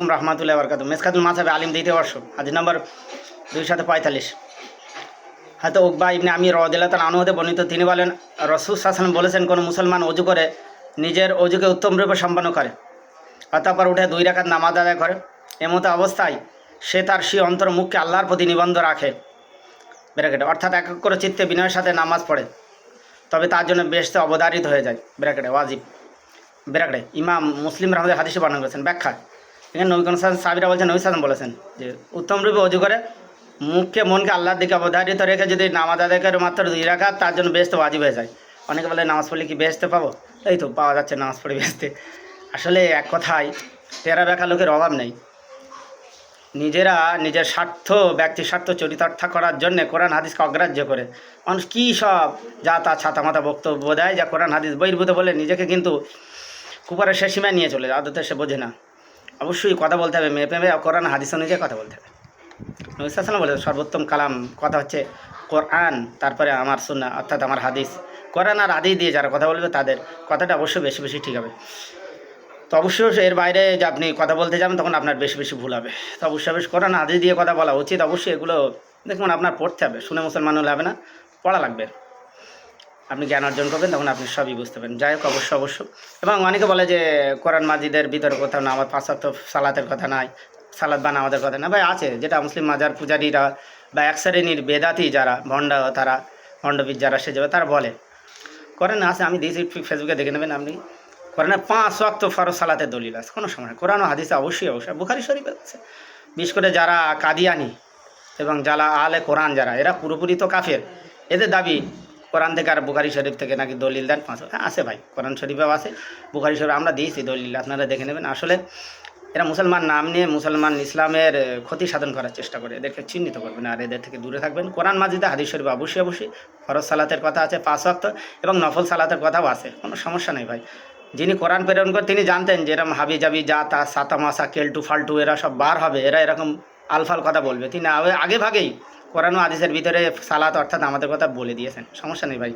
রহমতুল্লাহ বরকাত মেসকাতুল মাসাবে আলিম দিতে বর্ষ হাজির নম্বর দুইশত পঁয়তাল্লিশ। হয়তো উকবা ইবনে আমি রদিল্লা তার আনুহতে বর্ণিত, তিনি বলেন, রসুল শাসন বলেছেন, কোনো মুসলমান অজু করে, নিজের অজুকে উত্তম রূপে সম্পন্ন করে, অতঃপর উঠে দুই রাকাত নামাজ আদায় করে। এমতো অবস্থায় সে তার সে অন্তর মুখকে আল্লাহর প্রতি নিবন্ধ রাখে। ব্র্যাকেটে, অর্থাৎ এক এক করে চিত্তে বিনয়ের সাথে নামাজ পড়ে। তবে তার জন্য বেশতে অবধারিত হয়ে যায়। ব্র্যাকেটে, ওয়াজিব। ব্র্যাকেটে, ইমাম মুসলিম রহমদের হাদিসে বর্ণনা করেছেন, ব্যাখ্যা। এখানে নবী কোন সাবিরা বলছেন, নবী সালাম বলেছেন যে, উত্তম রূপে অজু করে, মুখকে মনকে আল্লাহর দিকে অবধারিত রেখে যদি নামাজ আদায় করে মাত্র দুই রাখা তার জন্য বেস্ত ওয়াজিব হয়ে যায়। অনেকে বলে, নামাজ পড়লে কি বেসতে পাবো? এই তো, পাওয়া যাচ্ছে নামাজ পড়ে বেসতে আসলে এক কথায় তেরা বেকা লোকের অভাব নেই। নিজেরা নিজের স্বার্থ, ব্যক্তি স্বার্থ চরিতার্থা করার জন্য কোরআন, হাদিসকে অগ্রাহ্য করে। মানুষ কী সব যা তা ছাতা মাথা বক্তব্য দেয়, যা কোরআন, হাদিস বহির্ভূত বলে নিজেকে কিন্তু কুপারের সে সীমায় নিয়ে চলে যায়, আদতে সে বোঝে না। অবশ্যই কথা বলতে হবে মেয়ে প্রেমে কোরআন, হাদিস অনুযায়ী কথা বলতে হবে। নবিসাল্লাম বলে সর্বোত্তম কালাম কথা হচ্ছে কোরআন, তারপরে আমার সুন্না অর্থাৎ আমার হাদিস। কোরআন আর হাদিস দিয়ে যারা কথা বলবে, তাদের কথাটা অবশ্যই বেশি বেশি ঠিক হবে। তো অবশ্যই এর বাইরে যে আপনি কথা বলতে যাবেন, তখন আপনার বেশি বেশি ভুল হবে। তো অবশ্যই বেশ কোরআন হাদিস দিয়ে কথা বলা উচিত। অবশ্যই এগুলো, দেখুন, আপনার পড়তে হবে। শুনে মুসলমান হলে হবে না, পড়া লাগবে। আপনি জ্ঞান অর্জন করবেন, তখন আপনি সবই বুঝতে পারবেন। যাই হোক, অবশ্য অবশ্য। এবং অনেকে বলে যে, কোরআন মাজিদের ভিতরে কোথাও না, আমার পাঁচাত্ত সালাতের কথা নাই সালাদ বান আমাদের কথা না। ভাই, আছে, যেটা মুসলিম মাজার পূজারীরা বা এক শ্রেণির বেদাতি যারা, ভণ্ড তারা, ভণ্ডবিদ যারা সে যাবে তারা বলে করেন আছে, আমি দিয়েছি ফেসবুকে দেখে নেবেন আপনি। করেন পাঁচ ওয়াক্ত ফরজ সালাতের দলিল আছে, কোনো সময়। কোরআন হাদিসে অবশ্যই অবশ্যই, বুখারি শরীফ আছে। বিশেষ করে যারা কাদিয়ানি এবং যারা আলে কোরআন যারা, এরা পুরোপুরি তো কাফের। এদের দাবি কোরআন থেকে আর বুখারি শরীফ থেকে নাকি দলিল দেন? পাঁচ হ্যাঁ আছে ভাই, কোরআন শরীফেও আছে, বুখারি শরীফ আমরা দিয়েছি দলিল, আপনারা দেখে নেবেন। আসলে এরা মুসলমান নাম নিয়ে মুসলমান ইসলামের ক্ষতি সাধন করার চেষ্টা করে, এদেরকে চিহ্নিত করবেন আর এদের থেকে দূরে থাকবেন। কোরআন মাজিদে হাদিস শরীফ অবশ্যই অবশ্যই, ফরজ সালাতের কথা আছে, পাঁচ ওয়াক্ত, এবং নফল সালাতের কথাও আছে, কোনো সমস্যা নেই ভাই। যিনি কোরআন প্রেরণ করে, তিনি জানতেন যে এরকম হাবি জাবি যা তা সাতা মাসা কেলটু ফাল্টু, এরা সব বার হবে, এরা এরকম আলফাল কথা বলবে। তিনি আগে- ভাগেই কোরআন আদিসের ভিতরে সালাত অর্থাৎ আমাদের কথা বলে দিয়েছেন। সমস্যা নেই ভাই।